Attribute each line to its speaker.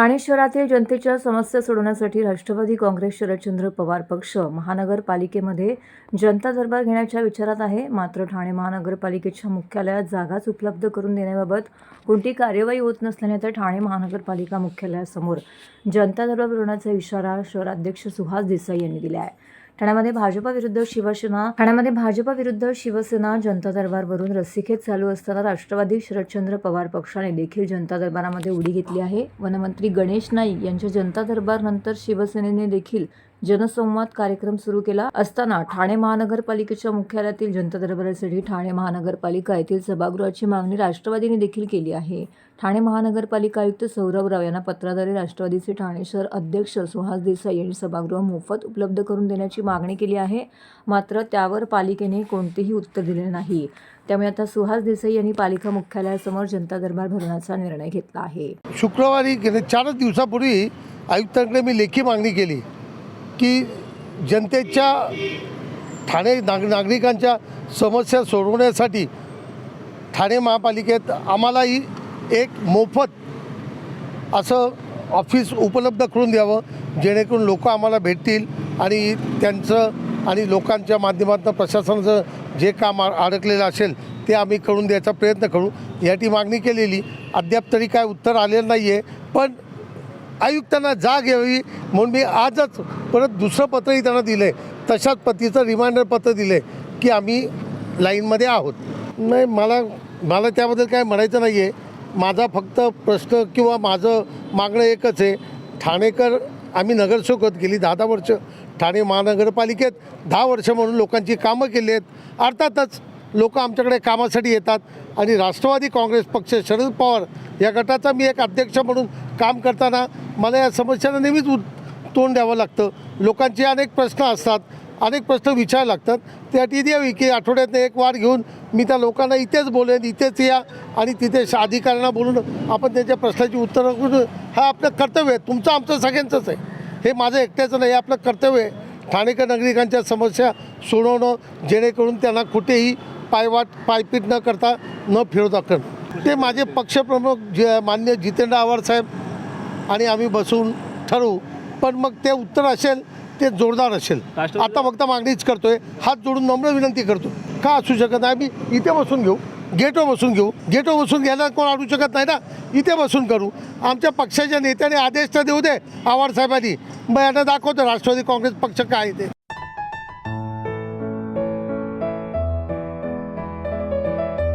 Speaker 1: ठाणे शहरातील जनतेच्या समस्या सोडवण्यासाठी राष्ट्रवादी काँग्रेस शरदचंद्र पवार पक्ष महानगरपालिकेमध्ये जनता दरबार घेण्याच्या विचारात आहे. मात्र ठाणे महानगरपालिकेच्या मुख्यालयात जागाच उपलब्ध करून देण्याबाबत कोणती कार्यवाही होत नसल्याने तर ठाणे महानगरपालिका मुख्यालयासमोर जनता दरबार भरवण्याचा इशारा शहराध्यक्ष सुहास देसाई यांनी दिला आहे. ठाण्यामध्ये भाजपा विरुद्ध शिवसेना ठाण्यामध्ये भाजपा विरुद्ध शिवसेना जनता दरबारवरून रस्सीखेच चालू असताना राष्ट्रवादी शरदचंद्र पवार पक्षाने देखील जनता दरबारामध्ये उडी घेतली आहे. वनमंत्री गणेश नाईक यांच्या जनता दरबार नंतर शिवसेनेने देखील जनसंवाद कार्यक्रम सुरू केला असताना ठाणे महानगरपालिकेच्या मुख्यालयातील जनता दरबारासाठी ठाणे महानगरपालिका येथील सभागृहाची मागणी राष्ट्रवादीने देखील केली आहे. ठाणे महानगरपालिका आयुक्त सौरभ राव यांना पत्राद्वारे राष्ट्रवादीचे ठाणे शहर अध्यक्ष सुहास देसाई यांनी सभागृह मोफत उपलब्ध करून देण्याची मागणी केली आहे. मात्र त्यावर पालिकेने कोणतेही उत्तर दिले नाही. त्यामुळे आता सुहास देसाई यांनी पालिका मुख्यालयासमोर जनता दरबार भरण्याचा निर्णय घेतला आहे.
Speaker 2: शुक्रवारी गेले चारच दिवसापूर्वी आयुक्तांकडे मी लेखी मागणी केली. की जनतेच्या ठाणे नाग नागरिकांच्या समस्या सोडवण्यासाठी ठाणे महापालिकेत आम्हालाही एक मोफत असं ऑफिस उपलब्ध करून द्यावं जेणेकरून लोक आम्हाला भेटतील आणि त्यांचं आणि लोकांच्या माध्यमातून प्रशासनाचं जे काम आ- अडकलेलं असेल ते आम्ही करून द्यायचा प्रयत्न करू. याची मागणी केलेली अद्याप तरी काय उत्तर आलेलं नाही आहे पण आयुक्तांना जाग यावी म्हणून मी आजच परत दुसरं पत्रही त्यांना दिलं आहे तशाच पतीचं रिमाइंडर पत्र दिलं आहे की आम्ही लाईनमध्ये आहोत. नाही मला मला त्याबद्दल काय म्हणायचं नाही आहे माझा फक्त प्रश्न किंवा माझं मागणं एकच आहे. ठाणेकर आम्ही नगरसेवक होत गेली दहा दहा वर्ष. ठाणे महानगरपालिकेत दहा वर्ष म्हणून लोकांची कामं केली आहेत. अर्थातच लोक आमच्याकडे कामासाठी येतात. आणि राष्ट्रवादी काँग्रेस पक्ष शरद पवार या गटाचा मी एक अध्यक्ष म्हणून काम करताना मला या समस्यांना नेहमीच तोंड द्यावं लागतं. लोकांचे अनेक प्रश्न असतात अनेक प्रश्न विचारायला लागतात. त्यासाठी द्यावी की आठवड्यातनं एक वार घेऊन मी त्या लोकांना इथेच बोलेन इथेच या आणि तिथे अधिकाऱ्यांना बोलून आपण त्यांच्या प्रश्नाची उत्तरं करून हा आपलं कर्तव्य आहे. तुमचं आमचं सगळ्यांचंच आहे. हे माझं एकट्याचं नाही हे आपलं कर्तव्य आहे. ठाणेकर नागरिकांच्या समस्या सोडवणं जेणेकरून त्यांना कुठेही पायवाट पायपीट न करता न फिरवता करणं ते माझे पक्षप्रमुख जे मान्य जितेंद्र आव्हाड साहेब आणि आम्ही बसून ठरवू. पण मग ते उत्तर असेल ते जोरदार असेल. आता फक्त मागणीच करतोय. हात जोडून नम्र विनंती करतो. का असू शकत नाही? आम्ही इथे बसून घेऊ. गेटवर बसून घेऊ. गेटवर बसून घ्यायला कोण अडू शकत नाही ना? इथे बसून करू. आमच्या पक्षाच्या नेत्याने आदेश तर देऊ दे आव्हाड साहेबांनी. मग यांना दाखवतो राष्ट्रवादी काँग्रेस पक्ष काय आहे ते.